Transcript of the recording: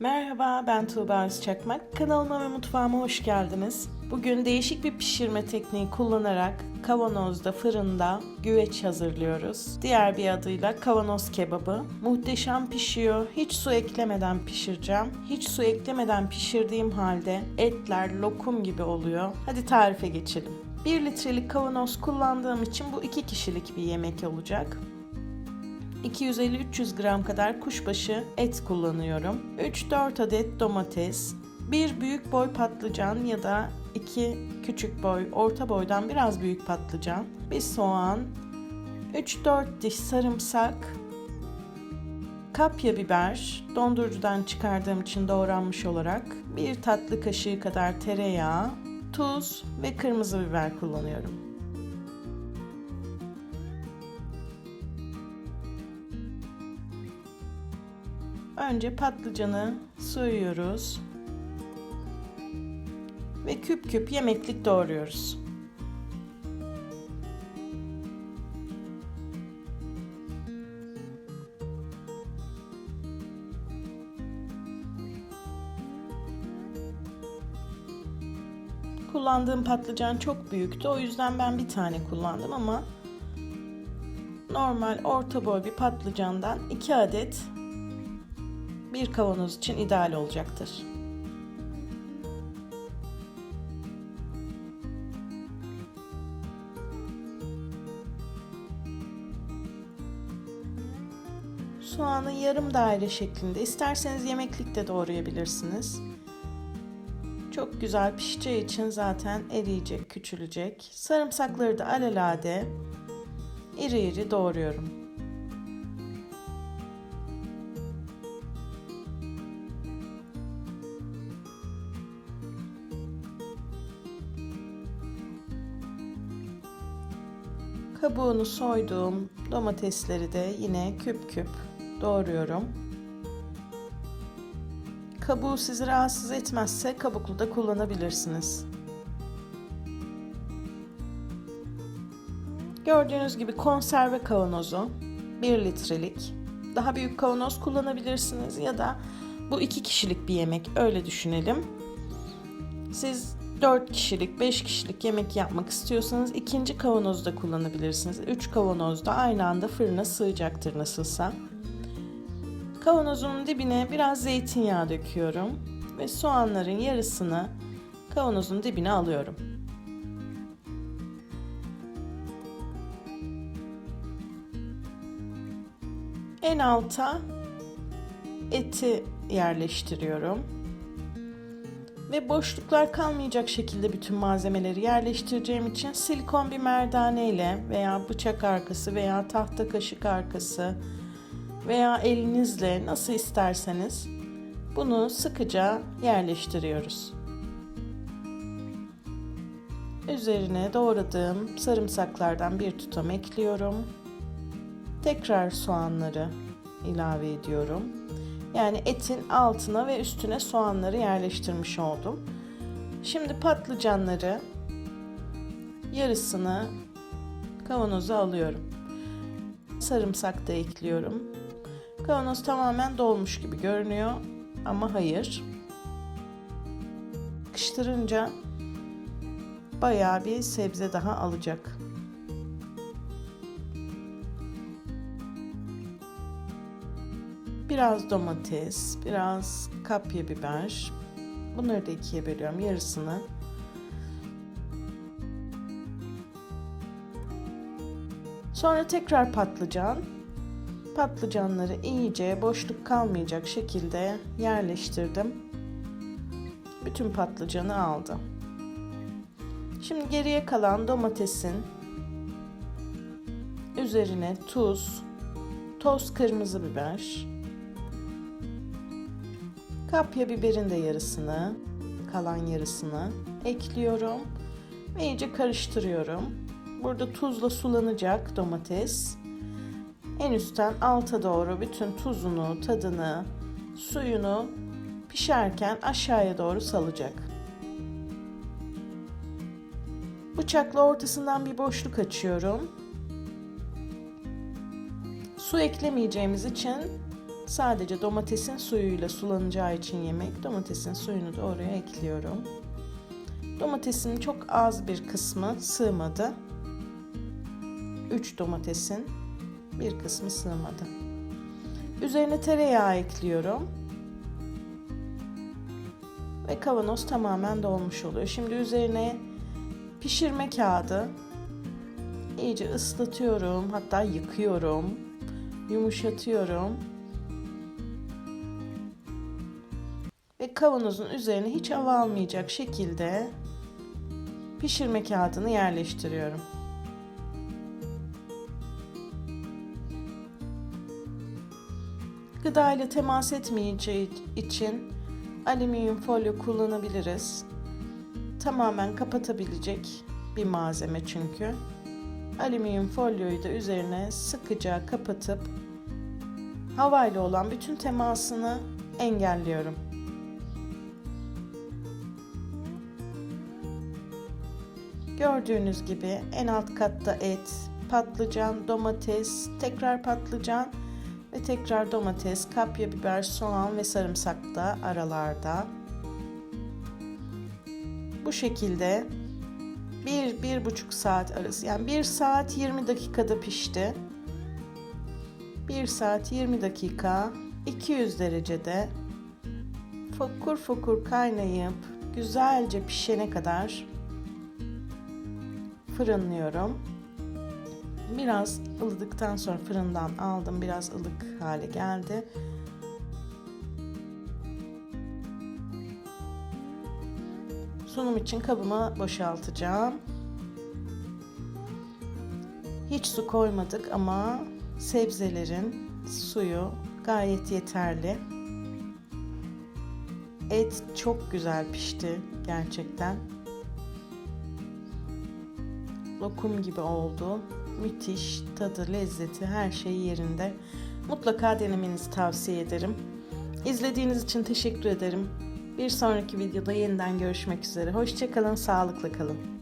Merhaba ben Tuğba Özçakmak. Kanalıma ve mutfağıma hoş geldiniz. Bugün değişik bir pişirme tekniği kullanarak kavanozda, fırında güveç hazırlıyoruz. Diğer bir adıyla kavanoz kebabı. Muhteşem pişiyor. Hiç su eklemeden pişireceğim. Hiç su eklemeden pişirdiğim halde etler lokum gibi oluyor. Hadi tarife geçelim. 1 litrelik kavanoz kullandığım için bu 2 kişilik bir yemek olacak. 250-300 gram kadar kuşbaşı et kullanıyorum. 3-4 adet domates, bir büyük boy patlıcan ya da iki küçük boy, orta boydan biraz büyük patlıcan, bir soğan, 3-4 diş sarımsak, kapya biber, dondurucudan çıkardığım için doğranmış olarak, bir tatlı kaşığı kadar tereyağı, tuz ve kırmızı biber kullanıyorum. Önce patlıcanı soyuyoruz ve küp küp yemeklik doğruyoruz. Kullandığım patlıcan çok büyüktü. O yüzden ben bir tane kullandım ama normal orta boy bir patlıcandan 2 adet bir kavanoz için ideal olacaktır. Soğanı yarım daire şeklinde isterseniz yemeklikte doğrayabilirsiniz. Çok güzel pişeceği için zaten eriyecek, küçülecek. Sarımsakları da alelade iri iri doğruyorum. Kabuğunu soyduğum domatesleri de yine küp küp doğruyorum. Kabuğu sizi rahatsız etmezse kabuklu da kullanabilirsiniz. Gördüğünüz gibi konserve kavanozu 1 litrelik. Daha büyük kavanoz kullanabilirsiniz ya da bu iki kişilik bir yemek öyle düşünelim. Siz 4 kişilik, 5 kişilik yemek yapmak istiyorsanız ikinci kavanozu da kullanabilirsiniz. 3 kavanoz da aynı anda fırına sığacaktır nasılsa. Kavanozun dibine biraz zeytinyağı döküyorum ve soğanların yarısını kavanozun dibine alıyorum. En alta eti yerleştiriyorum ve boşluklar kalmayacak şekilde bütün malzemeleri yerleştireceğim için silikon bir merdane ile veya bıçak arkası veya tahta kaşık arkası veya elinizle nasıl isterseniz bunu sıkıca yerleştiriyoruz. Üzerine doğradığım sarımsaklardan bir tutam ekliyorum. Tekrar soğanları ilave ediyorum. Yani etin altına ve üstüne soğanları yerleştirmiş oldum. Şimdi patlıcanları yarısını kavanoza alıyorum. Sarımsak da ekliyorum. Kavanoz tamamen dolmuş gibi görünüyor ama hayır. Kıştırınca bayağı bir sebze daha alacak. Biraz domates, biraz kapya biber. Bunları da ikiye bölüyorum yarısını. Sonra tekrar patlıcan. Patlıcanları iyice boşluk kalmayacak şekilde yerleştirdim. Bütün patlıcanı aldım. Şimdi geriye kalan domatesin üzerine tuz, toz kırmızı biber, Kapya biberin de yarısını, kalan yarısını ekliyorum ve iyice karıştırıyorum. Burada tuzla sulanacak domates. En üstten alta doğru bütün tuzunu, tadını, suyunu pişerken aşağıya doğru salacak. Bıçakla ortasından bir boşluk açıyorum. Su eklemeyeceğimiz için Sadece domatesin suyuyla sulanacağı için yemek domatesin suyunu da oraya ekliyorum. Domatesin çok az bir kısmı sığmadı. 3 domatesin bir kısmı sığmadı. Üzerine tereyağı ekliyorum. Ve kavanoz tamamen dolmuş oluyor. Şimdi üzerine pişirme kağıdı iyice ıslatıyorum. Hatta yıkıyorum. Yumuşatıyorum. Kavanozun üzerine hiç hava almayacak şekilde pişirme kağıdını yerleştiriyorum. Gıda ile temas etmeyeceği için alüminyum folyo kullanabiliriz. Tamamen kapatabilecek bir malzeme çünkü. Alüminyum folyoyu da üzerine sıkıca kapatıp havayla olan bütün temasını engelliyorum. Gördüğünüz gibi en alt katta et, patlıcan, domates, tekrar patlıcan ve tekrar domates, kapya biber, soğan ve sarımsak da aralarda. Bu şekilde bir, bir buçuk saat arası yani bir saat 20 dakikada pişti. Bir saat 20 dakika 200 derecede fokur fokur kaynayıp güzelce pişene kadar fırınlıyorum. Biraz ılıdıktan sonra fırından aldım. Biraz ılık hale geldi. Sunum için kabıma boşaltacağım. Hiç su koymadık ama sebzelerin suyu gayet yeterli. Et çok güzel pişti gerçekten. Lokum gibi oldu. Müthiş tadı, lezzeti, her şey yerinde. Mutlaka denemenizi tavsiye ederim. İzlediğiniz için teşekkür ederim. Bir sonraki videoda yeniden görüşmek üzere. Hoşçakalın, sağlıkla kalın.